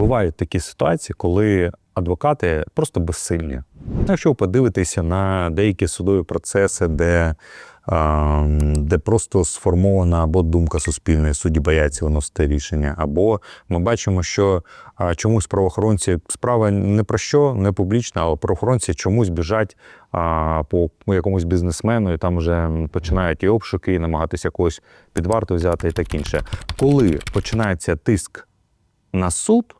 бувають такі ситуації, коли адвокати просто безсильні. Якщо ви подивитеся на деякі судові процеси, де, де просто сформована або думка суспільної, судді бояться виносити рішення, або ми бачимо, що чомусь правоохоронці справа не про що, не публічна, але правоохоронці чомусь біжать по якомусь бізнесмену, і там вже починають і обшуки, і намагатися когось під варту взяти і так інше. Коли починається тиск на суд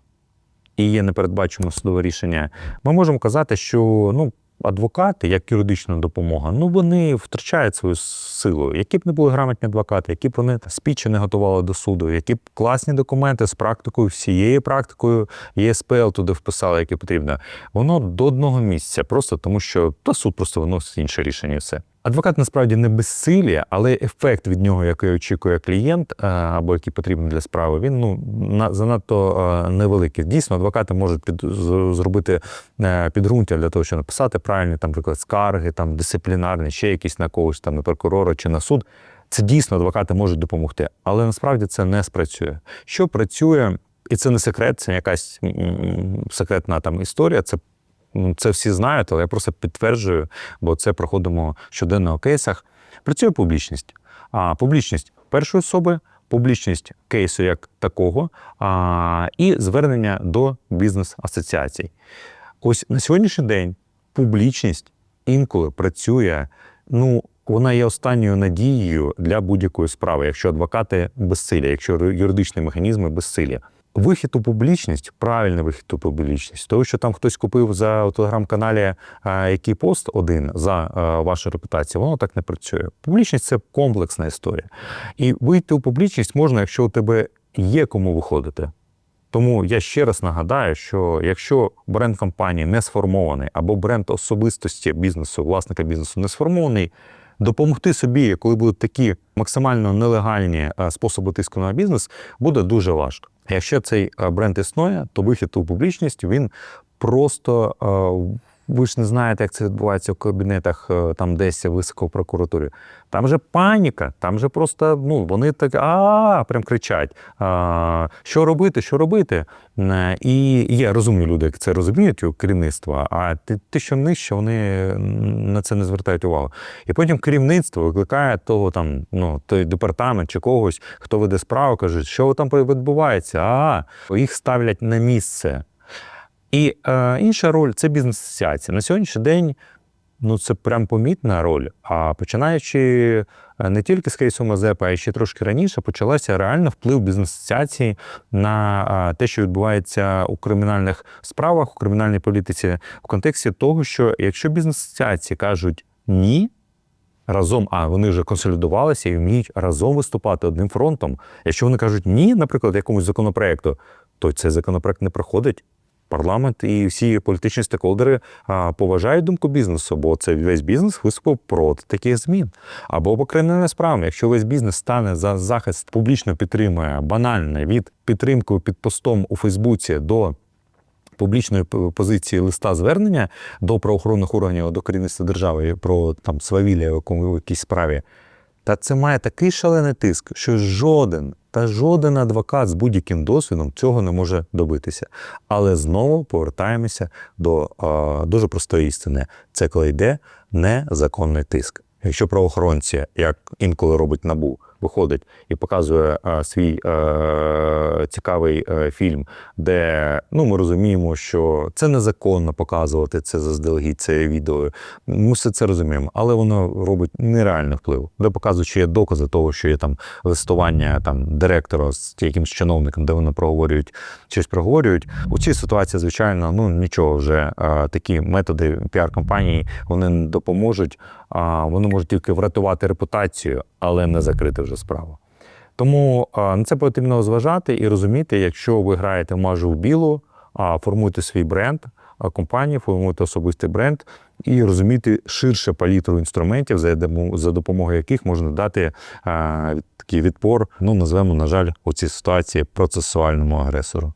і є непередбачене судове рішення, ми можемо казати, що ну. Адвокати, як юридична допомога, ну вони втрачають свою силу. Які б не були грамотні адвокати, які б вони спічі не готували до суду, які б класні документи з практикою, всією практикою, ЄСПЛ туди вписали, яке потрібно. Воно до одного місця, просто тому що та суд просто виносить інше рішення. і все. Адвокат насправді не безсилі, але ефект від нього, який очікує клієнт е, або який потрібен для справи, він ну на занадто е, невеликий. Дійсно, адвокати можуть під зробити е, підґрунтя для того, щоб написати правильні там, наприклад, скарги, там дисциплінарні, ще якісь на когось там на прокурора чи на суд. Це дійсно адвокати можуть допомогти, але насправді це не спрацює. Що працює, і це не секрет, це якась секретна там історія. Це це всі знають, але я просто підтверджую, бо це проходимо щоденно у кейсах. Працює публічність. А публічність першої особи, публічність кейсу як такого, а, і звернення до бізнес-асоціацій. Ось на сьогоднішній день публічність інколи працює. Ну, вона є останньою надією для будь-якої справи, якщо адвокати безсилі, якщо юридичні механізми безсилі. Вихід у публічність, правильний вихід у публічність, тому що там хтось купив за телеграм-каналі який пост один за вашу репутацію, воно так не працює. Публічність це комплексна історія. І вийти у публічність можна, якщо у тебе є кому виходити. Тому я ще раз нагадаю, що якщо бренд компанії не сформований, або бренд особистості бізнесу, власника бізнесу не сформований, допомогти собі, коли будуть такі максимально нелегальні е, способи тиску на бізнес, буде дуже важко. Якщо цей е, бренд існує, то вихід у публічність він просто. Ви ж не знаєте, як це відбувається в кабінетах е, там десь високо в прокуратурі. Там же паніка, там же просто ну вони так а прям кричать. А, що робити, що робити? Е, І є розумні люди, які це розуміють у керівництва. А ти що нижче, вони на це не звертають увагу. І потім керівництво викликає того там, ну той департамент чи когось, хто веде справу, каже, що там відбувається. А їх ставлять на місце. І е, інша роль це бізнес-асоціація. На сьогоднішній день ну це прям помітна роль. А починаючи е, не тільки з кейсу Мазепа, а й ще трошки раніше, почалася реально вплив бізнес-асоціації на е, те, що відбувається у кримінальних справах, у кримінальній політиці, в контексті того, що якщо бізнес-асоціації кажуть ні. Разом, а вони вже консолідувалися і вміють разом виступати одним фронтом. Якщо вони кажуть ні, наприклад, якомусь законопроекту, то цей законопроект не проходить. Парламент і всі політичні стейкхолдери поважають думку бізнесу, бо це весь бізнес виступив проти таких змін. Або по кримінальним справам, якщо весь бізнес стане за захист, публічно підтримує банальне від підтримки під постом у Фейсбуці до публічної позиції листа звернення до правоохоронних органів до керівництва держави про там свавілля в якійсь справі. Та це має такий шалений тиск, що жоден та жоден адвокат з будь-яким досвідом цього не може добитися. Але знову повертаємося до е, дуже простої істини: це коли йде незаконний тиск. Якщо правоохоронці, як інколи робить набу, виходить і показує е, свій е, цікавий е, фільм, де ну ми розуміємо, що це незаконно показувати це заздалегідь, це відео. Ми все це розуміємо, але воно робить нереальний вплив, де показують, що є докази того, що є там листування там директора з якимсь чиновником, де вони проговорюють щось проговорюють. У цій ситуації, звичайно, ну нічого вже е, такі методи піар-компанії вони не допоможуть. А вони можуть тільки врятувати репутацію, але не закрити вже справу. Тому на це потрібно зважати і розуміти, якщо ви граєте майже в білу, формуйте свій бренд компанії, формуйте особистий бренд і розуміти ширше палітру інструментів, за допомогою яких можна дати такий відпор, ну назвемо, на жаль, у цій ситуації процесуальному агресору.